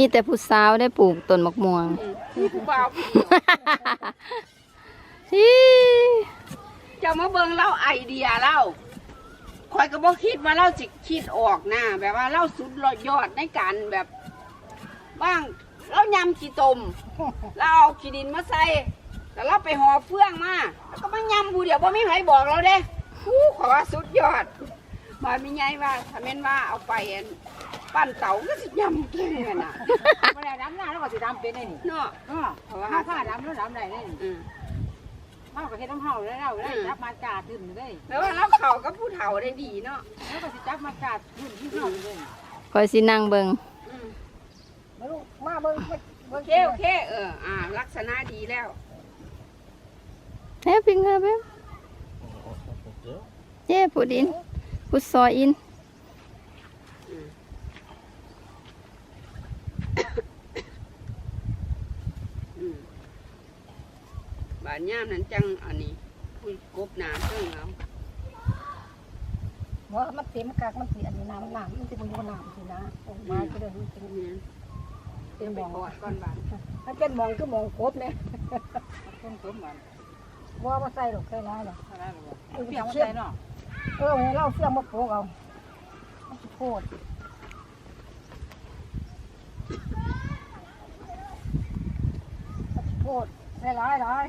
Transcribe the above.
มีแต่ผู้สาวได้ปลูกต้นมะม่วง มีผู้บ่าวผู้เดียวฮิเจะมาเบิ่งเล่าไอเดียเล่าคอยก็บ่คิดว่าเราจะคิดออกนะแบบว่าเราสุดยอดในการแบบบ้างเรายำขี้ตมเราเอาขี้ดินมาใส่แล้วเราไปห่อเฟื่องมาแล้วก็มายำผู้เดียวบ่มีใครบอกเราเด้ผู้ขอว่าสุดยอดมาไม่ไงว่าถ้าแม่นว่าเอาไปอั่น ปั้นเตาก็สิยำเก่งกันน่ะบ่ได้ดำหน้าแล้วก็สิดำเป็นได้นี่เนาะเออเพราะว่าถ้าผ้าดำแล้วดำได้ได้นี่อืมเฮาก็เฮ็ดน้ำเฮาแล้วเราได้อืมจับมาจาดขึ้นเลยแล้วว่าเราเขากับผู้เฒ่าได้ดีเนาะแล้วก็สิจับมาจาดขึ้นที่เฮาเลยคอยสินั่งเบิงอืมมาลูกมาเบิ่งเบิ่งโอเคโอเคเอออ่าลักษณะดีแล้วเฮ้ยพิงค่ะเบ้เย้ผู้ดินผู้ซอยอิน บานย่ามนั้นจังอันนี้คุยกบหนาเพิ่งเอาว่ามันเต็มกากมันสิอันนี้น้ำน้ำมันสิบ่อยู่น้ำสินะมาก็เดินเป็นเนี่ยเป็นไปหมองกอดก่อนบานมันเป็นหมองคือหมองกบเนี่ยต้นกบมันว่ามาใส่หรอกใส่ร้ายหรอกเปียกใส่เนาะเออเราเฟี้ยงมาโปกเอาโคตรโคตรใส่ร้ายร้าย